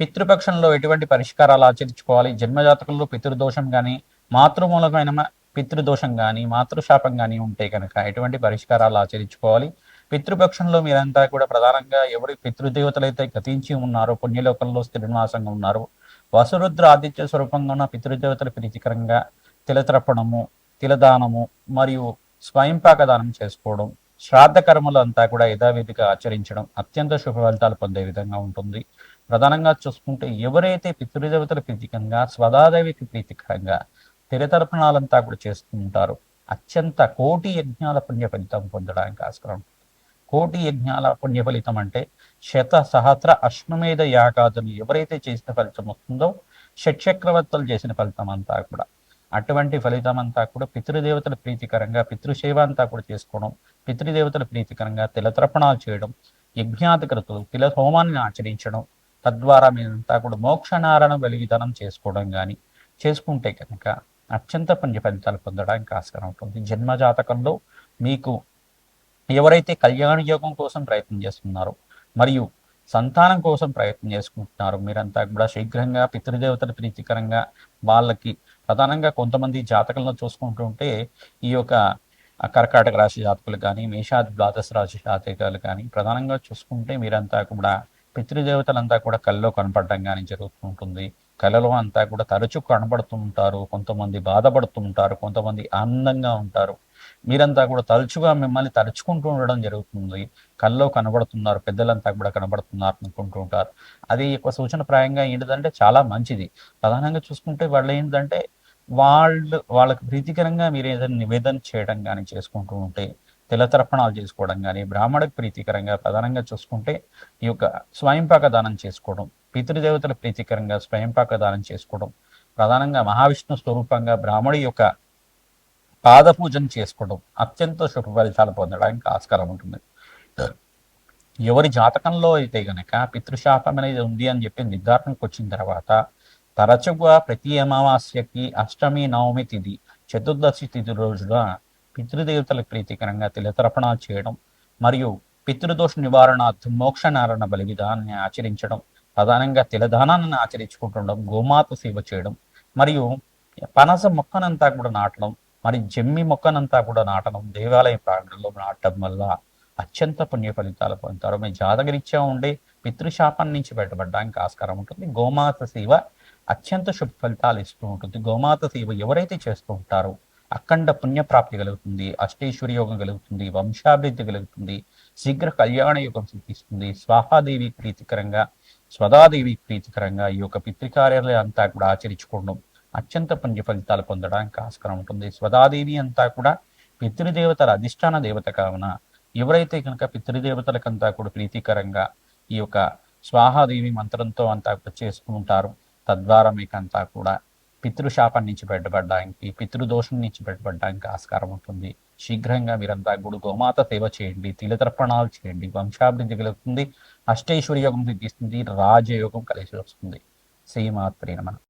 పితృపక్షంలో ఎటువంటి పరిష్కారాలు ఆచరించుకోవాలి? జన్మ పితృదోషం కానీ మాతృమూలకమైన పితృదోషం కానీ మాతృశాపం కానీ ఉంటే కనుక ఎటువంటి పరిష్కారాలు ఆచరించుకోవాలి? పితృపక్షంలో మీరంతా కూడా ప్రధానంగా ఎవరి పితృదేవతలు అయితే గతించి ఉన్నారో పుణ్యలోకంలో స్థిరనివాసంగా ఉన్నారు వసురుద్ర ఆదిత్య స్వరూపంగా ఉన్న పితృదేవతలు ప్రీతికరంగా తిలతర్పణము తిలదానము మరియు స్వయంపాక దానం చేసుకోవడం శ్రాద్ధ కర్మలు అంతా కూడా యథావిధిగా ఆచరించడం అత్యంత శుభ ఫలితాలు పొందే విధంగా ఉంటుంది. ప్రధానంగా చూసుకుంటే ఎవరైతే పితృదేవతల ప్రీతికంగా స్వదాదేవికి ప్రీతికరంగా తిరతర్పణాలంతా కూడా చేస్తుంటారు అత్యంత కోటి యజ్ఞాల పుణ్య ఫలితం పొందడానికి ఆస్కారం. కోటి యజ్ఞాల పుణ్య ఫలితం అంటే శత సహస్ర అశ్వమేధ యాగాదులు ఎవరైతే చేసిన ఫలితం వస్తుందో షట్చక్రవర్తులు చేసిన ఫలితం అంతా కూడా. అటువంటి ఫలితం అంతా కూడా పితృదేవతల ప్రీతికరంగా పితృసేవ అంతా కూడా చేసుకోవడం పితృదేవతల ప్రీతికరంగా తిలతర్పణాలు చేయడం యజ్ఞాధికృతులు తిల హోమాన్ని ఆచరించడం తద్వారా మీరంతా కూడా మోక్షనారాయణ బలివిధానం చేసుకోవడం కానీ చేసుకుంటే కనుక అత్యంత పుణ్య ఫలితాలు పొందడానికి ఆస్కారం ఉంటుంది. జన్మ జాతకంలో మీకు ఎవరైతే కళ్యాణ యోగం కోసం ప్రయత్నం చేస్తున్నారో మరియు సంతానం కోసం ప్రయత్నం చేసుకుంటున్నారు మీరంతా కూడా శీఘ్రంగా పితృదేవతల ప్రీతికరంగా వాళ్ళకి ప్రధానంగా కొంతమంది జాతకంలో చూసుకుంటుంటే ఈ యొక్క కర్కాటక రాశి జాతకులు కానీ మేషాది ద్వాదశ రాశి జాతకాలు కానీ ప్రధానంగా చూసుకుంటే మీరంతా కూడా పితృదేవతలంతా కూడా కళ్ళలో కనపడటం కానీ జరుగుతూ ఉంటుంది. కళలో అంతా కూడా తరచూ కనబడుతూ ఉంటారు. కొంతమంది బాధపడుతూ ఉంటారు కొంతమంది ఆనందంగా ఉంటారు. మీరంతా కూడా తరచుగా మిమ్మల్ని తరుచుకుంటూ ఉండడం జరుగుతుంది. కళ్ళలో కనబడుతున్నారు. పెద్దలంతా కూడా కనబడుతున్నారు అనుకుంటూ ఉంటారు. అది ఎక్కువ సూచన ప్రాయంగా ఏంటిదంటే చాలా మంచిది. ప్రధానంగా చూసుకుంటే వాళ్ళు ఏంటంటే వాళ్ళు వాళ్ళకి ప్రీతికరంగా మీరు ఏదైనా నివేదన చేయడం కానీ చేసుకుంటూ ఉంటే తిలతర్పణాలు చేసుకోవడం కానీ బ్రాహ్మణకు ప్రీతికరంగా ప్రధానంగా చూసుకుంటే ఈ యొక్క స్వయంపాక దానం చేసుకోవడం పితృదేవతల ప్రీతికరంగా స్వయంపాక దానం చేసుకోవడం ప్రధానంగా మహావిష్ణు స్వరూపంగా బ్రాహ్మణి యొక్క పాద పూజన చేసుకోవడం అత్యంత శుభ ఫలితాలు పొందడానికి ఆస్కారం ఉంటుంది. ఎవరి జాతకంలో అయితే గనక పితృశాపం అనేది ఉంది అని చెప్పి నిర్ధారణకు వచ్చిన తర్వాత తరచుగా ప్రతి అమావాస్యకి అష్టమి నవమి తిథి చతుర్దశి తిథి రోజున పితృదేవతలకు ప్రీతికరంగా తిలతర్పణ చేయడం మరియు పితృదోష నివారణార్థం మోక్షనారాయణ బలి విధానాన్ని ఆచరించడం ప్రధానంగా తిలదానాన్ని ఆచరించుకుంటుండడం గోమాత సేవ చేయడం మరియు పనస మొక్కనంతా కూడా నాటడం మరి జమ్మి మొక్కనంతా కూడా నాటడం దేవాలయ ప్రాంగణంలో నాటడం వల్ల అత్యంత పుణ్య ఫలితాలు పొందుతారు. మీ జాతకరీత్యా ఉండే పితృశాపం నుంచి బయటపడడానికి ఆస్కారం ఉంటుంది. గోమాత సేవ అత్యంత శుభ ఫలితాలు ఇస్తూ ఉంటుంది. గోమాత సేవ ఎవరైతే చేస్తూ ఉంటారో అఖండ పుణ్యప్రాప్తి కలుగుతుంది అష్టేశ్వరి యోగం కలుగుతుంది వంశాభివృద్ధి కలుగుతుంది శీఘ్ర కళ్యాణ యోగం సిద్ధిస్తుంది స్వాహాదేవి ప్రీతికరంగా స్వదాదేవి ప్రీతికరంగా ఈ యొక్క పితృకార్యాలయం అంతా కూడా ఆచరించుకోవడం అత్యంత పుణ్య ఫలితాలు పొందడానికి ఆస్కారం ఉంటుంది. స్వదాదేవి అంతా కూడా పితృదేవతల అధిష్టాన దేవత కావున ఎవరైతే కనుక పితృదేవతలకంతా కూడా ప్రీతికరంగా ఈ యొక్క స్వాహాదేవి మంత్రంతో అంతా కూడా చేసుకుంటారు తద్వారా మీకంతా కూడా పితృశాపం నుంచి బయటపడడానికి పితృదోషం నుంచి బయటపడడానికి ఆస్కారం ఉంటుంది. శీఘ్రంగా మీరంతా గుడు గోమాత సేవ చేయండి తిలతర్పణాలు చేయండి వంశాభివృద్ధి కలుగుతుంది అష్టైశ్వర్యోగం సిద్ధిస్తుంది రాజయోగం కలిసి వస్తుంది. శ్రీమాత్రి నమ.